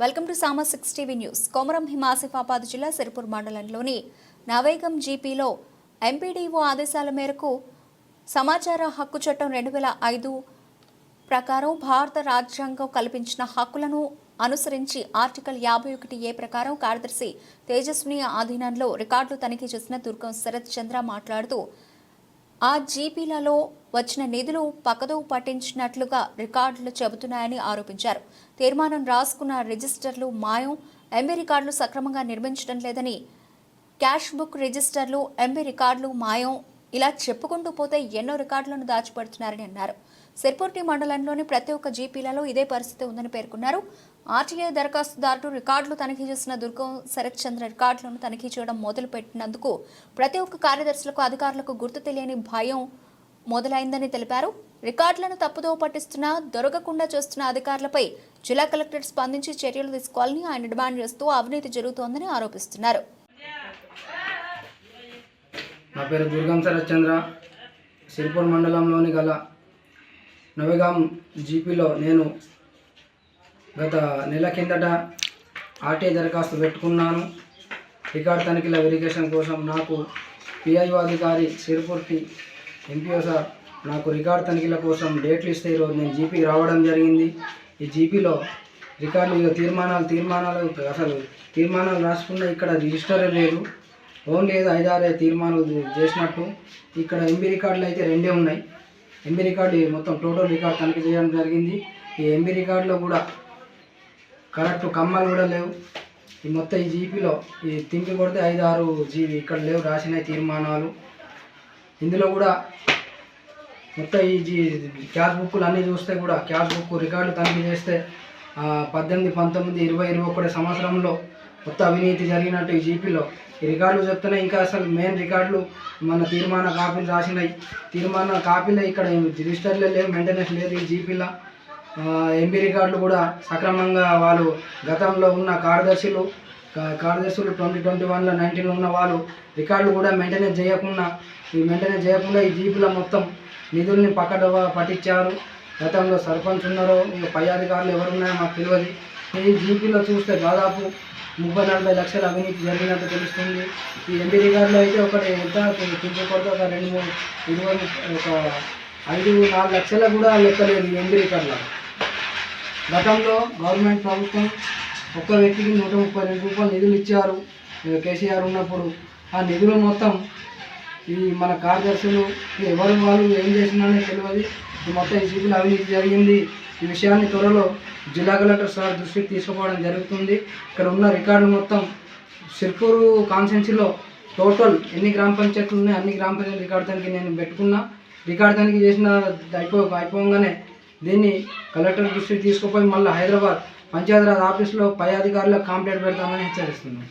Welcome to Sama six TV news. Komaram Asifabad జిల్లా సిరిపూర్ మండలంలోని నవేగం జీపీలో MPDO ఆదేశాల మేరకు సమాచార హక్కు చట్టం రెండు వేల ఐదు ప్రకారం భారత రాజ్యాంగం కల్పించిన హక్కులను అనుసరించి ఆర్టికల్ యాభై ఒకటి ఏ ప్రకారం కార్యదర్శి తేజస్విని ఆధీనంలో రికార్డులు తనిఖీ చేసిన దుర్గం శరత్ చంద్ర మాట్లాడుతూ ఆ జీపీలలో వచ్చిన నిధులు పక్కదో పట్టించినట్లుగా రికార్డులు చెబుతున్నాయని ఆరోపించారు. తీర్మానం రాసుకున్న రిజిస్టర్లు మాయం. ఎంబీ రికార్డులు సక్రమంగా నిర్మించడం లేదని క్యాష్ బుక్ రిజిస్టర్లు ఎంబీ రికార్డులు మాయం. ఇలా చెప్పుకుంటూ పోతే ఎన్నో రికార్డులను దాచిపెడుతున్నారని అన్నారు. సిర్పుర్టి మండలంలోని ప్రతి ఒక్క జీపీలలో ఇదే పరిస్థితి ఉందని పేర్కొన్నారు. ఆర్టీఐ దరఖాస్తుదారుడు రికార్డులు తనిఖీ చేసిన దుర్గం శరత్ చంద్ర రికార్డులను తనిఖీ చేయడం మొదలుపెట్టినందుకు ప్రతి ఒక్క కార్యదర్శులకు అధికారులకు గుర్తు తెలియని భయం మొదలైందని తెలిపారు. రికార్డులను తప్పుదో పట్టిస్తున్న దొరకకుండా చేస్తున్న అధికారులపై జిల్లా కలెక్టర్ స్పందించి చర్యలు తీసుకోవాలని ఆయన డిమాండ్ చేస్తూ అవినీతి జరుగుతోందని ఆరోపిస్తున్నారు. నా పేరు దుర్గం శరత్చంద్ర సిరిపూర్ మండలంలోని గల నవగాం జీపీలో నేను గత నెల కిందట ఆర్టీ దరఖాస్తు పెట్టుకున్నాను. రికార్డ్ తనిఖీల వెరిఫికేషన్ కోసం నాకు పిఐఓ అధికారి సిరిపూర్తి ఎంపీఓ సార్ నాకు రికార్డ్ తనిఖీల కోసం డేట్లు ఇస్తే ఈరోజు నేను జీపీకి రావడం జరిగింది. ఈ జీపీలో రికార్డులు ఇక తీర్మానాలు తీర్మానాలు అసలు తీర్మానాలు రాసుకున్న ఇక్కడ రిజిస్టరే లేదు. ఓన్లీ ఏదో ఐదారు తీర్మానాలు చేసినట్టు. ఇక్కడ ఎంబీ రికార్డులు అయితే రెండే ఉన్నాయి. ఎంబీ రికార్డు మొత్తం టోటల్ రికార్డు తనిఖీ చేయడం జరిగింది. ఈ ఎంబీ రికార్డులో కూడా కరెక్ట్ కమ్మలు కూడా లేవు. ఈ మొత్తం ఈ జీపీలో ఈ తింపి కొడితే ఐదు ఆరు జీబీ ఇక్కడ లేవు రాసిన తీర్మానాలు. ఇందులో కూడా మొత్తం ఈ జీ క్యాష్ బుక్లు అన్నీ చూస్తే కూడా క్యాష్ బుక్ రికార్డు తనిఖీ చేస్తే పద్దెనిమిది పంతొమ్మిది ఇరవై ఇరవై ఒకటి సంవత్సరంలో మొత్తం అవినీతి జరిగినట్టు ఈ జీపీలో. ఈ రికార్డులు చెప్తున్నాయి. ఇంకా అసలు మెయిన్ రికార్డులు మన తీర్మాన కాపీలు రాసినాయి. తీర్మాన కాపీలో ఇక్కడ రిజిస్టర్లో లేవు మెయింటెనెన్స్ లేదు ఈ జీపీలో. ఎంపీ రికార్డులు కూడా సక్రమంగా వాళ్ళు గతంలో ఉన్న కార్యదర్శులు కార్యదర్శులు ట్వంటీ ట్వంటీ వన్లో నైన్టీన్లో ఉన్న వాళ్ళు రికార్డులు కూడా మెయింటెనెన్స్ చేయకుండా ఈ మెయింటెనెన్స్ చేయకుండా ఈ జీపీలో మొత్తం నిధుల్ని పక్కడ పట్టించారు. గతంలో సర్పంచ్ ఉన్నారో ఇంకా పై అధికారులు ఎవరున్నాయో మాకు తెలియదు. ఈ జీపీలో చూస్తే దాదాపు ముప్పై నలభై లక్షల అవినీతి జరిగినట్టు తెలుస్తుంది. ఈ ఎంపీ రికార్డులో అయితే ఒకటి ఎంత కించకూడదు ఒక రెండు మూడు ఇరవై ఒక ఐదు నాలుగు లక్షల కూడా లెక్కలేదు ఈ ఎంపీ రికార్డులో గతంలో గవర్నమెంట్ ప్రభుత్వం ఒక్క వ్యక్తికి నూట ముప్పై రెండు రూపాయలు నిధులు ఇచ్చారు. కేసీఆర్ ఉన్నప్పుడు ఆ నిధులు మొత్తం ఈ మన కార్యదర్శులు ఎవరు వాళ్ళు ఏం చేసినారని తెలియదు. ఈ మొత్తం ఈ జీపులో అవినీతి జరిగింది. ఈ విషయాన్ని త్వరలో జిల్లా కలెక్టర్ సార్ దృష్టికి తీసుకుపోవడం జరుగుతుంది. ఇక్కడ ఉన్న రికార్డులు మొత్తం సిర్పూరు కాన్స్టెన్సీలో టోటల్ ఎన్ని గ్రామ పంచాయతీలు ఉన్నాయి అన్ని గ్రామ పంచాయతీ రికార్డు తనిఖీ నేను పెట్టుకున్నా. రికార్డు తనిఖీ చేసిన అయిపో అయిపోగానే దీన్ని కలెక్టర్ దృష్టికి తీసుకుపోయి మళ్ళీ హైదరాబాద్ పంచాయతీరాజ్ ఆఫీస్లో పై అధికారులకు కంప్లైంట్ పెడతామని హెచ్చరిస్తున్నాను